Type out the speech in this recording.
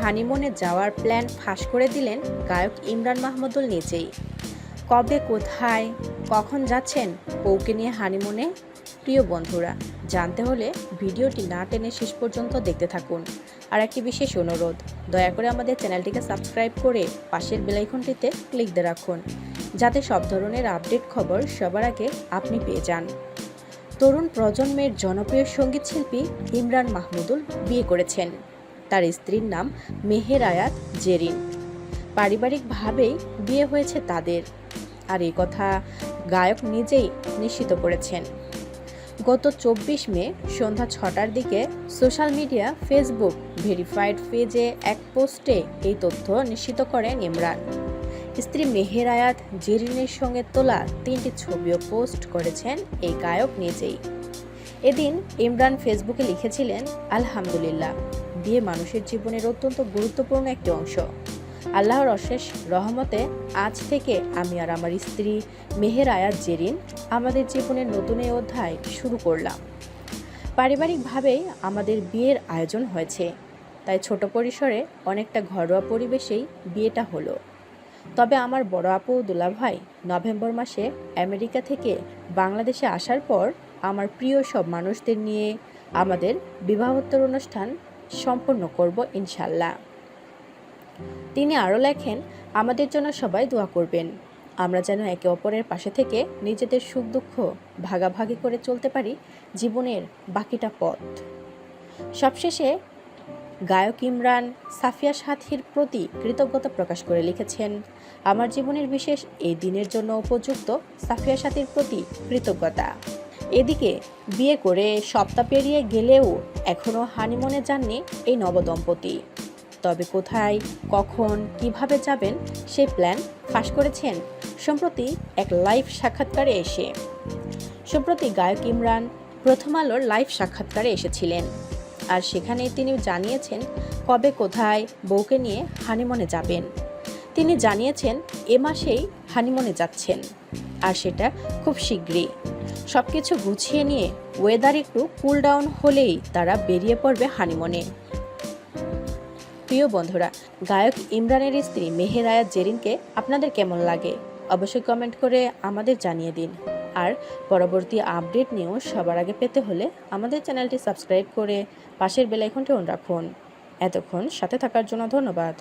হানিমুনে যাওয়ার প্ল্যান ফাঁস করে দিলেন গায়ক ইমরান মাহমুদুল নিজেই। কবে, কোথায়, কখন যাচ্ছেন বউকে নিয়ে হানিমুনে? প্রিয় বন্ধুরা, জানতে হলে ভিডিওটি না টেনে শেষ পর্যন্ত দেখতে থাকুন। আর একটি বিশেষ অনুরোধ, দয়া করে আমাদের চ্যানেলটিকে সাবস্ক্রাইব করে পাশের বেলাইকনটিতে ক্লিক দিয়ে রাখুন, যাতে সব ধরনের আপডেট খবর সবার আগে আপনি পেয়ে যান। তরুণ প্রজন্মের জনপ্রিয় সংগীত শিল্পী ইমরান মাহমুদুল বিয়ে করেছেন। তার স্ত্রীর নাম মেহের আয়াত জেরিন। পারিবারিকভাবেই বিয়ে হয়েছে তাদের। আর এই কথা গায়ক নিজেই নিশ্চিত করেছেন। গত চব্বিশ মে সন্ধ্যা ছটার দিকে সোশ্যাল মিডিয়া ফেসবুক ভেরিফাইড পেজে এক পোস্টে এই তথ্য নিশ্চিত করেন ইমরান। স্ত্রী মেহের আয়াত জেরিনের সঙ্গে তোলা তিনটি ছবিও পোস্ট করেছেন এই গায়ক নিজেই। এদিন ইমরান ফেসবুকে লিখেছিলেন, আলহামদুলিল্লাহ। বিয়ে মানুষের জীবনের অত্যন্ত গুরুত্বপূর্ণ একটি অংশ। আল্লাহর অশেষ রহমতে আজ থেকে আমি আর আমার স্ত্রী মেহের আয়াত জেরিন আমাদের জীবনের নতুন এই অধ্যায় শুরু করলাম। পারিবারিকভাবেই আমাদের বিয়ের আয়োজন হয়েছে। তাই ছোট পরিসরে অনেকটা ঘরোয়া পরিবেশেই বিয়েটা হলো। তবে আমার বড় আপু দুলাভাই নভেম্বর মাসে আমেরিকা থেকে বাংলাদেশে আসার পর আমার প্রিয় সব মানুষদের নিয়ে আমাদের বিবাহোত্তর অনুষ্ঠান সম্পন্ন করব ইনশাল্লাহ। তিনি আরও লেখেন, আমাদের জন্য সবাই দোয়া করবেন। আমরা যেন একে অপরের পাশে থেকে নিজেদের সুখ দুঃখ ভাগাভাগি করে চলতে পারি জীবনের বাকিটা পথ। সবশেষে গায়ক ইমরান সাফিয়া সাথীর প্রতি কৃতজ্ঞতা প্রকাশ করে লিখেছেন, আমার জীবনের বিশেষ এই দিনের জন্য উপযুক্ত সাফিয়া সাথীর প্রতি কৃতজ্ঞতা। এদিকে বিয়ে করে সপ্তাহ পেরিয়ে গেলেও এখনও হানিমনে যাননি এই নবদম্পতি। তবে কোথায়, কখন, কীভাবে যাবেন সেই প্ল্যান ফাঁস করেছেন সম্প্রতি এক লাইভ সাক্ষাৎকারে এসে। সম্প্রতি গায়ক ইমরান প্রথম আলোর লাইভ সাক্ষাৎকারে এসেছিলেন। আর সেখানে তিনি জানিয়েছেন কবে কোথায় বউকে নিয়ে হানিমনে যাবেন। তিনি জানিয়েছেন এ মাসেই হানিমনে যাচ্ছেন। আর সেটা খুব শীঘ্রই। সব কিছু গুছিয়ে নিয়ে ওয়েদার একটু কুল ডাউন হলেই তারা বেরিয়ে পড়বে হানিমনে প্রিয় বন্ধুরা, গায়ক ইমরানের স্ত্রী মেহের আয়াত জেরিনকে আপনাদের কেমন লাগে? অবশ্যই কমেন্ট করে আমাদের জানিয়ে দিন। আর পরবর্তী আপডেট নিয়েও সবার আগে পেতে হলে আমাদের চ্যানেলটি সাবস্ক্রাইব করে পাশের বেলাইকনটি অন রাখুন। এতক্ষণ সাথে থাকার জন্য ধন্যবাদ।